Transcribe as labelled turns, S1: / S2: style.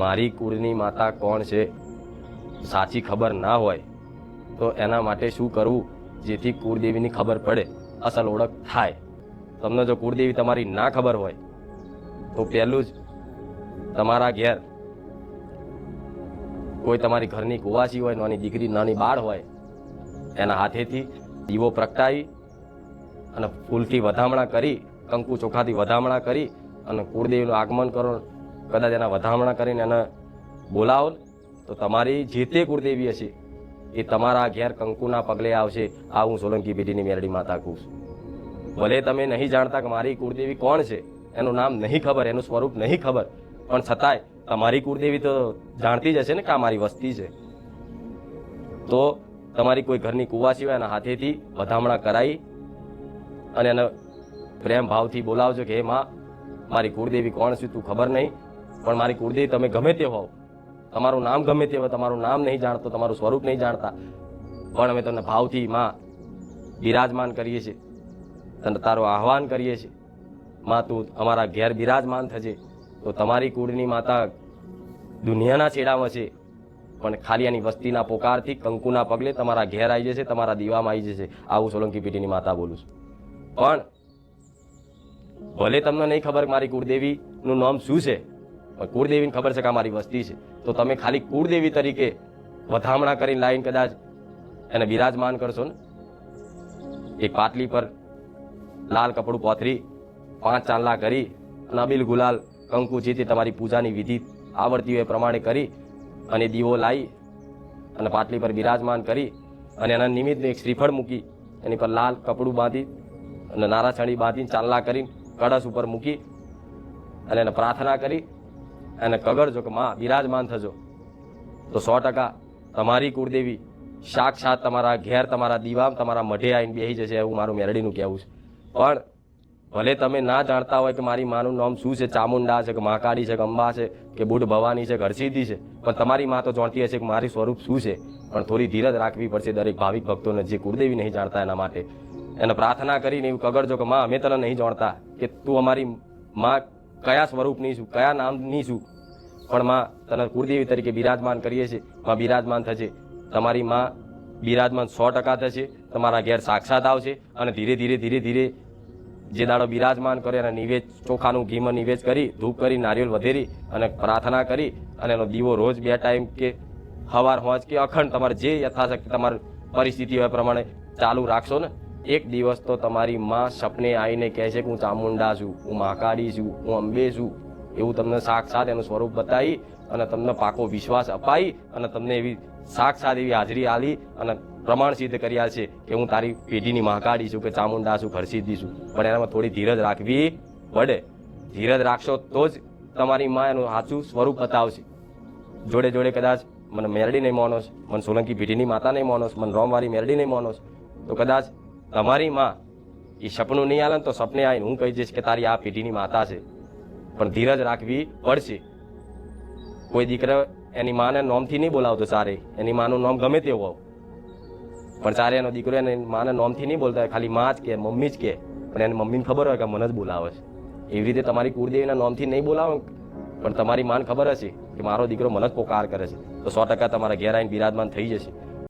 S1: મારી કુળની માતા કોણ છે? સાચી ખબર ના હોય, તો એના માટે શું કરવું જેથી કુળદેવીની ખબર પડે? અસલ ઓળખ થાય. તમને જો કુળદેવી તમારી ના ખબર હોય, તો પહેલું જ તમારા ઘેર કોઈ તમારી ઘરની કુવાસી હોય, નાની દીકરી, નાની બાળ હોય, એના હાથેથી દીવો પ્રગટાવી અને ફૂલથી વધામણા કરી, કંકુ ચોખાથી વધામણા કરી અને કુળદેવીનું આગમન કરો કદાચ એના વધામણા કરીને એને બોલાવો તો તમારી જે તે કુળદેવી હશે. એ તમારા ઘેર કંકુના પગલે આવશે. આ હું સોલંકી પેઢીની માતા કહું છું. ભલે તમે નહીં જાણતા કે મારી કુળદેવી કોણ છે, એનું નામ નહીં ખબર, એનું સ્વરૂપ નહીં ખબર, પણ છતાંય તમારી કુળદેવી તો જાણતી જ હશે ને કે આ મારી વસ્તી છે. તો તમારી કોઈ ઘરની કુવાસી હોય એના હાથેથી વધામણા કરાવી અને એને પ્રેમ ભાવથી બોલાવજો કે, હે માં, મારી કુળદેવી કોણ છે તું ખબર નહીં પણ મારી કુળદેવી, તમે ગમે તે હોવ, તમારું નામ ગમે તે હોય, તમારું નામ નહીં જાણતો, તમારું સ્વરૂપ નહીં જાણતા, પણ અમે તમને ભાવથી માં બિરાજમાન કરીએ છીએ. તને તારું આહવાન કરીએ છીએ. માં, તું અમારા ઘેર બિરાજમાન થજે. તો તમારી કુળની માતા દુનિયાના છેડામાં છે, પણ ખાલી એની વસ્તીના પોકારથી કંકુના પગલે તમારા ઘેર આવી જશે, તમારા દીવામાં આવી જશે. આવું સોલંકી પેઢીની માતા બોલું છું. પણ ભલે તમને નહીં ખબર મારી કુળદેવીનું નામ શું છે કુળદેવીને ખબર છે કે અમારી મારી વસ્તી છે. તો તમે ખાલી કુળદેવી તરીકે વધામણા કરીને લાવીને કદાચ એને બિરાજમાન કરશો ને? એક પાટલી પર લાલ કપડું પોથરી, પાંચ ચાંદલા કરી અને અબીલ ગુલાલ કંકુ જે તમારી પૂજાની વિધિ આવડતી હોય એ પ્રમાણે કરી અને દીવો લાવી અને પાટલી પર બિરાજમાન કરી અને એના નિમિત્તે એક શ્રીફળ મૂકી એની પર લાલ કપડું બાંધી અને નારાછણી બાંધીને ચાંદલા કરીને કળશ ઉપર મૂકી અને એને પ્રાર્થના કરી અને કગરજો કે માં બિરાજમાન થજો. તો સો ટકા તમારી કુળદેવી સાક્ષાત તમારા ઘેર, તમારા દીવામ, તમારા મઢે આવીને બેસી જશે એવું મારું મેરડીનું કહેવું છે. પણ ભલે તમે ના જાણતા હોય કે મારી માનું નામ શું છે, ચામુંડા છે કે મહાકાળી છે કે અંબા છે કે બુઢ ભવાની છે કે છે, પણ તમારી માં તો જાણતી હશે કે મારી સ્વરૂપ શું છે. પણ થોડી ધીરજ રાખવી પડશે દરેક ભાવિક ભક્તોને જે કુળદેવી નહીં જાણતા એના માટે. એને પ્રાર્થના કરીને એવું કગડજો કે માં અમે તને નહીં જાણતા કે તું અમારી માં કયા સ્વરૂપની છું, કયા નામની છું? પણ માં, તને કુળદેવી તરીકે બિરાજમાન કરીએ છીએ. માં બિરાજમાન થશે. તમારી માં બિરાજમાન સો ટકા થશે. તમારા ઘેર સાક્ષાત આવશે અને ધીરે ધીરે ધીરે ધીરે જે દાડો બિરાજમાન કરે અને નિવેદ ચોખાનું ઘીમાં નિવેદ કરી, ધૂપ કરી, નારિયેળ વધેરી અને પ્રાર્થના કરી અને એનો દીવો રોજ બે ટાઈમ કે હવાર હોંચ કે અખંડ તમારે જે યથાશક્તિ તમારી પરિસ્થિતિ હોય પ્રમાણે ચાલુ રાખશો ને? એક દિવસ તો તમારી માં સપને આવીને કહે છે કે હું ચામુંડા છું, હું મહાકાળી છું, હું અંબે છું. એવું તમને સાક્ષાત એનું સ્વરૂપ બતાવી અને તમને પાકો વિશ્વાસ અપાઈ અને તમને એવી સાક્ષાત એવી હાજરી આલી અને પ્રમાણ સિદ્ધ કર્યા છે કે હું તારી પેઢીની મહાકાળી છું કે ચામુંડા છું, ઘરસિદ્ધિ છું. પણ એનામાં થોડી ધીરજ રાખવી પડે. ધીરજ રાખશો તો જ તમારી માં એનું સાચું સ્વરૂપ બતાવશે. જોડે જોડે કદાચ મને મેરડી નહીં માનો મને સોલંકી પેઢીની માતા નહીં માનો મને રોમવાળી મેરડી નહીં માનો તો કદાચ તમારી માં એ સપનું નહીં આલે તો સપને આવીને હું કહી દઈશ કે તારી આ પેઢીની માતા છે. પણ ધીરજ રાખવી પડશે. કોઈ દીકરા એની માને નોમથી નહીં બોલાવતો સારે એની માનું નામ ગમે તેવું હોવ. પણ સારે એનો દીકરો એને માને નોમથી નહીં બોલતા ખાલી માં જ કે, મમ્મી જ કે. પણ એની મમ્મીને ખબર હોય કે મને જ બોલાવે છે. એવી રીતે તમારી કુળદેવીના નોમથી નહીં બોલાવો પણ તમારી માન ખબર હશે કે મારો દીકરો મને જ પોકાર કરે છે. તો સો ટકા તમારા ઘેર આવીને બિરાજમાન થઈ જશે.